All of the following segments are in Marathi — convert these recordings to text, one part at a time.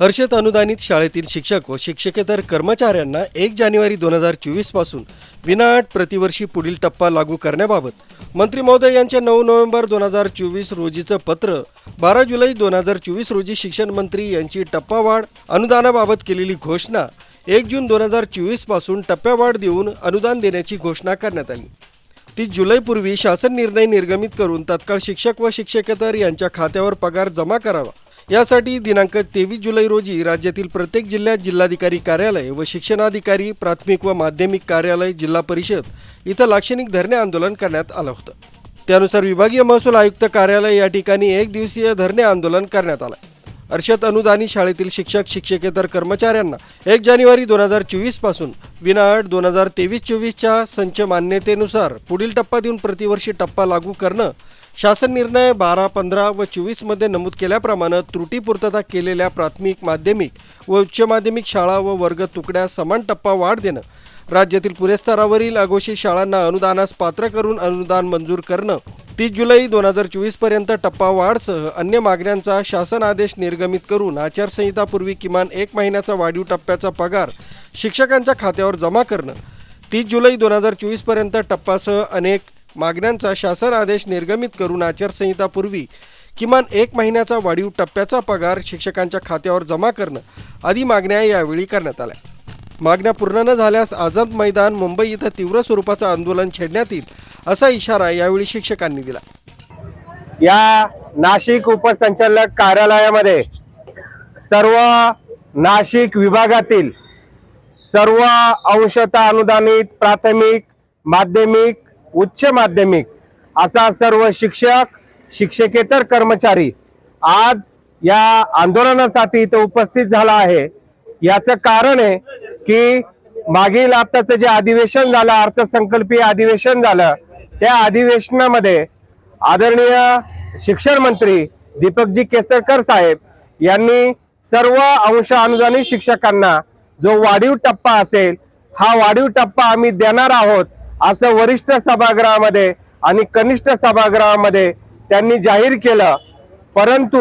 हर्षद अनुदानित शाळेतील शिक्षक व शिक्षकेतर कर्मचाऱ्यांना एक जानेवारी दोन हजार चोवीसपासून विनाअट प्रतिवर्षी पुढील टप्पा लागू करण्याबाबत मंत्री महोदय यांच्या नऊ नोव्हेंबर दोन हजार चोवीस रोजीचं पत्र बारा जुलै दोन हजार चोवीस रोजी शिक्षण मंत्री यांची टप्पावाढ अनुदानाबाबत केलेली घोषणा एक जून दोन हजार चोवीसपासून टप्प्यावाढ देऊन अनुदान देण्याची घोषणा करण्यात आली. तीस जुलैपूर्वी शासन निर्णय निर्गमित करून तत्काळ शिक्षक व शिक्षकेतर यांच्या खात्यावर पगार जमा करावा. यासाठी दिनांक तेवीस जुलै रोजी राज्यातील प्रत्येक जिल्ह्यात जिल्हाधिकारी कार्यालय व शिक्षणाधिकारी प्राथमिक व माध्यमिक कार्यालय जिल्हा परिषद इथं लाक्षणिक धरणे आंदोलन करण्यात आलं होतं. त्यानुसार विभागीय महसूल आयुक्त कार्यालय या ठिकाणी एक दिवसीय धरणे आंदोलन करण्यात आलं. अर्षद अनुदानी शाळेतील शिक्षक शिक्षकेतर कर्मचाऱ्यांना एक जानेवारी दोन हजार चोवीसपासून विनाअट दोन हजार तेवीस चोवीसच्या संच मान्यतेनुसार पुढील टप्पा देऊन प्रतिवर्षी टप्पा लागू करणं शासन निर्णय बारा पंधरा व चोवीसमध्ये नमूद केल्याप्रमाणे त्रुटीपूर्तता केलेल्या प्राथमिक माध्यमिक व उच्च माध्यमिक शाळा व वर्ग तुकड्या समान टप्पा वाढ देणं राज्यातील पुरेस्तरावरील अघोषित शाळांना अनुदानास पात्र करून अनुदान मंजूर करणं तीस जुलै दोन हजार चोवीसपर्यंत टप्पा वाढसह अन्य मागण्यांचा शासन आदेश निर्गमित करून आचारसंहितापूर्वी किमान एक महिन्याचा वाढीव टप्प्याचा पगार शिक्षकांच्या खात्यावर जमा करणं तीस जुलै दोन हजार चोवीसपर्यंत टप्पासह अनेक मागण्यांचा शासन आदेश निर्गमित करून आचारसंहितापूर्वी किमान एक महिन्याचा वाढीव टप्प्याचा पगार शिक्षकांच्या खात्यावर जमा करणं आदी मागण्या यावेळी करण्यात आल्या. मागण्या पूर्ण न झाल्यास आझाद मैदान मुंबई इथं तीव्र स्वरूपाचं आंदोलन छेडण्यात येईल असा इशारा यावेळी शिक्षकांनी दिला. या नाशिक उपसंचालक कार्यालयामध्ये सर्व नाशिक विभागातील सर्व अंशतः अनुदानित प्राथमिक माध्यमिक उच्च माध्यमिक असा सर्व शिक्षक शिक्षकेतर कर्मचारी आज या आंदोलनासाठी इथं उपस्थित झाला आहे. याचं कारण आहे की मागील आताचं जे अधिवेशन झालं अर्थसंकल्पीय अधिवेशन झालं त्या अधिवेशनामध्ये आदरणीय शिक्षण मंत्री दीपकजी केसरकर साहेब यांनी सर्व अंश अनुदानित शिक्षकांना जो वाढीव टप्पा असेल हा वाढीव टप्पा आम्ही देणार आहोत. असं वरिष्ठ सभागृहामध्ये आणि कनिष्ठ सभागृहामध्ये त्यांनी जाहीर केलं. परंतु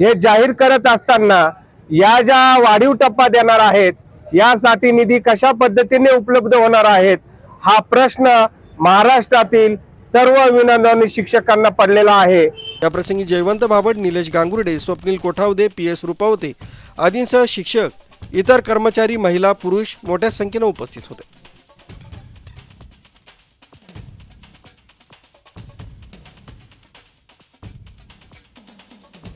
हे जाहीर करत असताना या ज्या वाढीव टप्पा देणार आहेत यासाठी निधी कशा पद्धतीने उपलब्ध होणार आहेत हा प्रश्न महाराष्ट्रातील सर्व विनोदनी शिक्षकांना पडलेला आहे. याप्रसंगी जयवंत बाबट निलेश गांगुर्डे स्वप्नील कोठावदे पी एस रुपावते आदींसह शिक्षक इतर कर्मचारी महिला पुरुष मोठ्या संख्येनं उपस्थित होते.